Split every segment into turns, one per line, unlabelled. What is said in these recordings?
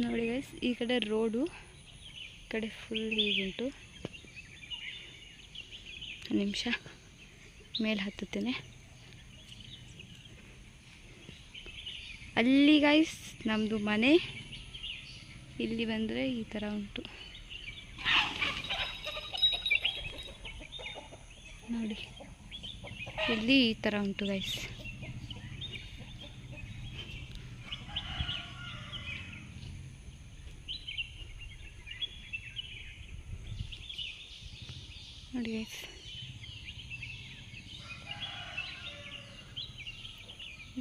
ನೋಡಿ ಗೈಸ್ ಈ ಕಡೆ ರೋಡು ಈ ಕಡೆ ಫುಲ್ ಹೀಗುಂಟು ನಿಮಿಷ, ಮೇಲೆ ಹತ್ತುತ್ತೇನೆ. ಅಲ್ಲಿ ಗೈಸ್ ನಮ್ಮದು ಮನೆ, ಇಲ್ಲಿ ಬಂದರೆ ಈ ಥರ ಉಂಟು. ನೋಡಿ, ಇಲ್ಲಿ ಈ ಥರ ಉಂಟು ಗೈಸ್ ನೋಡಿ ಗೈಸ್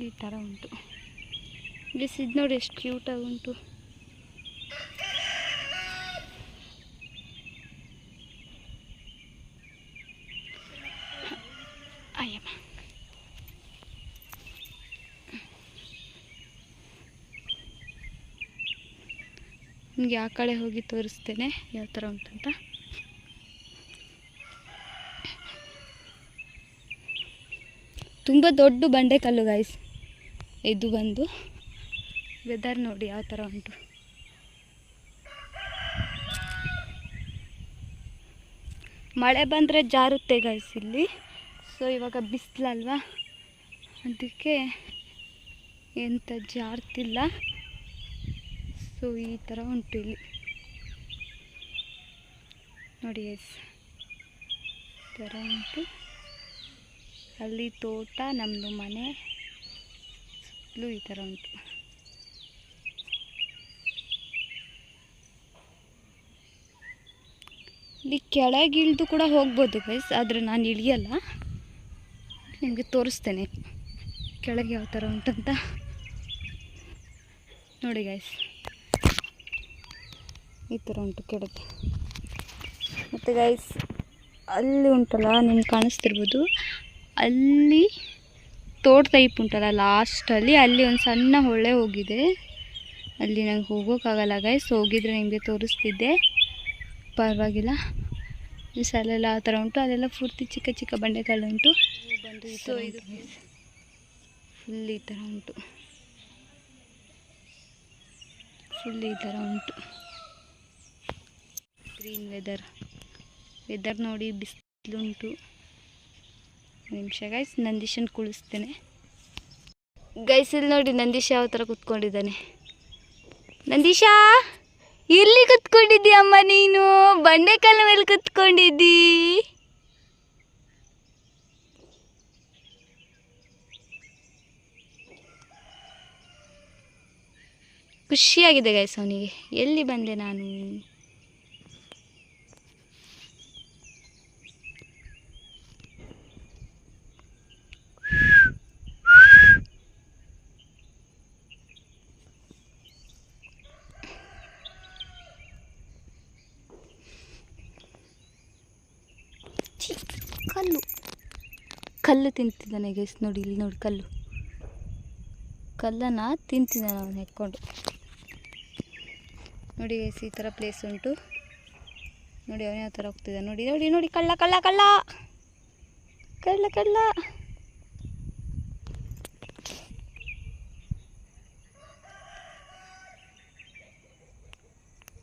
ಈ ಥರ ಉಂಟು. ಗೈಸ್ ಇದು ನೋಡಿ ಎಷ್ಟು ಕ್ಯೂಟಾಗಿ ಉಂಟು. ಅಯ್ಯಮ್ಮ. ನಿಮಗೆ ಆ ಕಡೆ ಹೋಗಿ ತೋರಿಸ್ತೇನೆ, ಯಾವ ಥರ ಉಂಟಂತ. ತುಂಬ ದೊಡ್ಡ ಬಂಡೆ ಕಲ್ಲು ಗಾಯ್ಸ್ ಇದು ಬಂದು ವೆದರ್ ನೋಡಿ ಯಾವ ಥರ ಉಂಟು. ಮಳೆ ಬಂದರೆ ಜಾರುತ್ತೆ ಗಾಯ್ಸ್ ಇಲ್ಲಿ. ಸೊ ಇವಾಗ ಬಿಸಿಲಲ್ವಾ ಅದಕ್ಕೆ ಎಂತ ಜಾರ್ತಿಲ್ಲ. ಸೊ ಈ ಥರ ಉಂಟು ಇಲ್ಲಿ. ನೋಡಿ ಎಸ್ ಥರ ಉಂಟು. ಅಲ್ಲಿ ತೋಟ ನಮ್ಮದು ಮನೆ. ಸುತ್ತಲೂ ಈ ಥರ ಉಂಟು. ಇಲ್ಲಿ ಕೆಳಗೆ ಇಳಿದು ಕೂಡ ಹೋಗ್ಬೋದು ಗೈಸ್ ಆದರೆ ನಾನು ಇಳಿಯಲ್ಲ. ನಿಮಗೆ ತೋರಿಸ್ತೇನೆ ಕೆಳಗೆ ಯಾವ ಥರ ಉಂಟಂತ. ನೋಡಿ ಗೈಸ್ ಈ ಥರ ಉಂಟು ಕೆಳಗೆ. ಮತ್ತು ಗೈಸ್ ಅಲ್ಲಿ ಉಂಟಲ್ಲ, ನಿಮ್ಗೆ ಕಾಣಿಸ್ತಿರ್ಬೋದು. ಅಲ್ಲಿ ತೋಟ ಟೈಪ್ ಉಂಟಲ್ಲ ಲಾಸ್ಟಲ್ಲಿ ಅಲ್ಲಿ. ಒಂದು ಸಣ್ಣ ಹೊಳೆ ಹೋಗಿದೆ. ಅಲ್ಲಿ ನಂಗೆ ಹೋಗೋಕ್ಕಾಗಲ್ಲ ಗೈಸ್ ಹೋಗಿದ್ರೆ ನಿಮಗೆ ತೋರಿಸ್ತಿದ್ದೆ. ಪರವಾಗಿಲ್ಲ. ಈ ಸಲೆಲ್ಲ ಆ ಥರ ಉಂಟು. ಅಲ್ಲೆಲ್ಲ ಪೂರ್ತಿ ಚಿಕ್ಕ ಚಿಕ್ಕ ಬಂಡೆಕಲ್ಲು ಉಂಟು ಸೊ ಇದು ಫುಲ್ ಈ ಥರ ಉಂಟು. ಫುಲ್ ಈ ಥರ ಉಂಟು. ಗ್ರೀನ್ ವೆದರ್ ವೆದರ್ ನೋಡಿ ಬಿಸಿಲುಂಟು. ನಿಮಿಷ ಗೈಸ್ ನಂದೀಶನ್ ಕುಳಿಸ್ತೇನೆ. ಗೈಸ್ ಇಲ್ಲಿ ನೋಡಿ ನಂದೀಶ ಯಾವ ಥರ ಕುತ್ಕೊಂಡಿದ್ದಾನೆ. ನಂದೀಶ, ಇಲ್ಲಿ ಕುತ್ಕೊಂಡಿದ್ದಿ ಅಮ್ಮ ನೀನು? ಬಂಡೆಕಾಲ ಮೇಲೆ ಕುತ್ಕೊಂಡಿದ್ದಿ? ಖುಷಿಯಾಗಿದೆ ಗೈಸ್ ಅವನಿಗೆ. ಎಲ್ಲಿ ಬಂದೆ ನಾನು ಛೀ, ಕಲ್ಲು ಕಲ್ಲು ತಿಂತಿದ್ದಾನೆ ಗೈಸ್ ನೋಡಿ, ಇಲ್ಲಿ ನೋಡಿ ಕಲ್ಲು. ಕಲ್ಲನ್ನು ತಿಂತಿದ್ದಾನೆ ಅವನು ಹೆಕ್ಕೊಂಡು ನೋಡಿ ಗೈಸ್ ಈ ಥರ ಪ್ಲೇಸ್ ಉಂಟು. ನೋಡಿ ಅವನು ಯಾವ ಥರ ಹೋಗ್ತಿದ್ದಾನೆ. ನೋಡಿ ನೋಡಿ ನೋಡಿ, ಕಳ್ಳ ಕಳ್ಳ ಕಳ್ಳ! ಕಳ್ಳ ಕಳ್ಳ!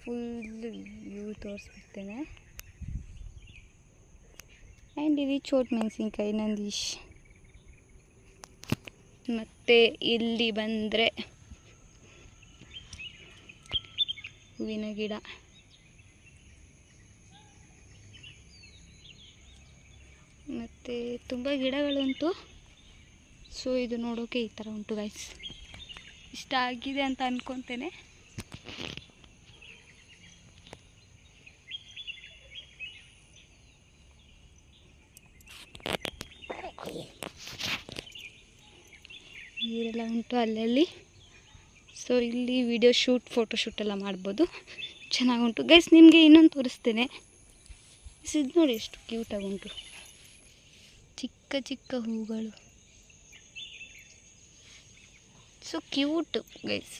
Full view ತೋರಿಸ್ಬಿಡ್ತೇನೆ. ಆ್ಯಂಡ್ ಇದು ಚೋಟ್ ಮೆಣಸಿನ್ಕಾಯಿ ನಂದೀಶ್ ಮತ್ತು ಇಲ್ಲಿ ಬಂದರೆ ಹೂವಿನ ಗಿಡ. ಮತ್ತು ತುಂಬ ಗಿಡಗಳುಂಟು ಸೊ ಇದು ನೋಡೋಕೆ ಈ ಥರ ಉಂಟು ಗೈಸ್ ಇಷ್ಟ ಆಗಿದೆ ಅಂತ ಅಂದ್ಕೊತೇನೆ ನೀರೆಲ್ಲ ಉಂಟು ಅಲ್ಲಲ್ಲಿ. ಸೊ ಇಲ್ಲಿ ವಿಡಿಯೋ ಶೂಟ್ ಫೋಟೋ ಶೂಟ್ ಎಲ್ಲ ಮಾಡ್ಬೋದು. ಚೆನ್ನಾಗುಂಟು. ಗೈಸ್ ನಿಮಗೆ ಇನ್ನೊಂದು ತೋರಿಸ್ತೇನೆ. ಇದು ನೋಡಿ ಎಷ್ಟು ಕ್ಯೂಟಾಗಿ ಉಂಟು ಚಿಕ್ಕ ಚಿಕ್ಕ ಹೂಗಳು. ಸೊ ಕ್ಯೂಟ್ ಗೈಸ್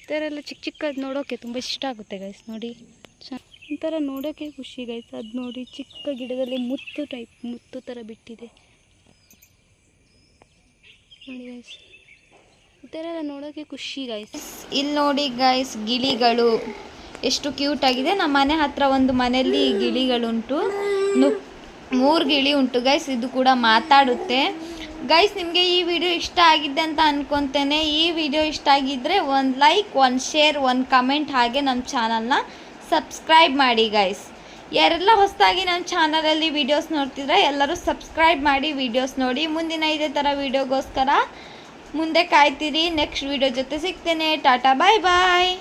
ಈ ಥರ ಎಲ್ಲ ಚಿಕ್ಕ ಚಿಕ್ಕದು ನೋಡೋಕ್ಕೆ ತುಂಬ ಇಷ್ಟ ಆಗುತ್ತೆ ಗೈಸ್ ನೋಡಿ. ಚ ಒಂಥರ ನೋಡೋಕ್ಕೆ ಖುಷಿ ಗೈಸ್ ಅದು ನೋಡಿ ಚಿಕ್ಕ ಗಿಡದಲ್ಲಿ ಮುತ್ತು ಟೈಪ್ ಮುತ್ತು ಥರ ಬಿಟ್ಟಿದೆ. ನೋಡಿ ಗೈಸ್ ಖುಷಿ ಗೈಸ್
ಇಲ್ಲಿ ನೋಡಿ ಗೈಸ್ ಗಿಳಿಗಳು. ಎಷ್ಟು ಕ್ಯೂಟ್ ಆಗಿದೆ. ನಮ್ಮ ಮನೆ ಹತ್ರ ಒಂದು ಮನೆಯಲ್ಲಿ ಗಿಳಿಗಳುಂಟು. ಮೂರು ಗಿಳಿ ಉಂಟು ಗೈಸ್ ಇದು ಕೂಡ ಮಾತಾಡುತ್ತೆ. ಗೈಸ್ ನಿಮಗೆ ಈ ವಿಡಿಯೋ ಇಷ್ಟ ಆಗಿದೆ ಅಂತ ಅನ್ಕೊತೇನೆ. ಈ ವಿಡಿಯೋ ಇಷ್ಟ ಆಗಿದ್ದರೆ ಒಂದು ಲೈಕ್ ಒಂದು ಶೇರ್ ಒಂದು ಕಮೆಂಟ್ ಹಾಗೆ ನಮ್ಮ ಚಾನಲ್ನ ಸಬ್ಸ್ಕ್ರೈಬ್ ಮಾಡಿ ಗೈಸ್ ಯಾರೆಲ್ಲ ಹೊಸದಾಗಿ ನನ್ನ ಚಾನಲಲ್ಲಿ ವೀಡಿಯೋಸ್ ನೋಡ್ತಿದ್ರೆ ಎಲ್ಲರೂ ಸಬ್ಸ್ಕ್ರೈಬ್ ಮಾಡಿ ವೀಡಿಯೋಸ್ ನೋಡಿ. ಮುಂದಿನ ಇದೇ ಥರ ವೀಡಿಯೋಗೋಸ್ಕರ ಮುಂದೆ ಕಾಯ್ತೀರಿ. ನೆಕ್ಸ್ಟ್ ವೀಡಿಯೋ ಜೊತೆ ಸಿಗ್ತೇನೆ. ಟಾಟಾ ಬಾಯ್ ಬಾಯ್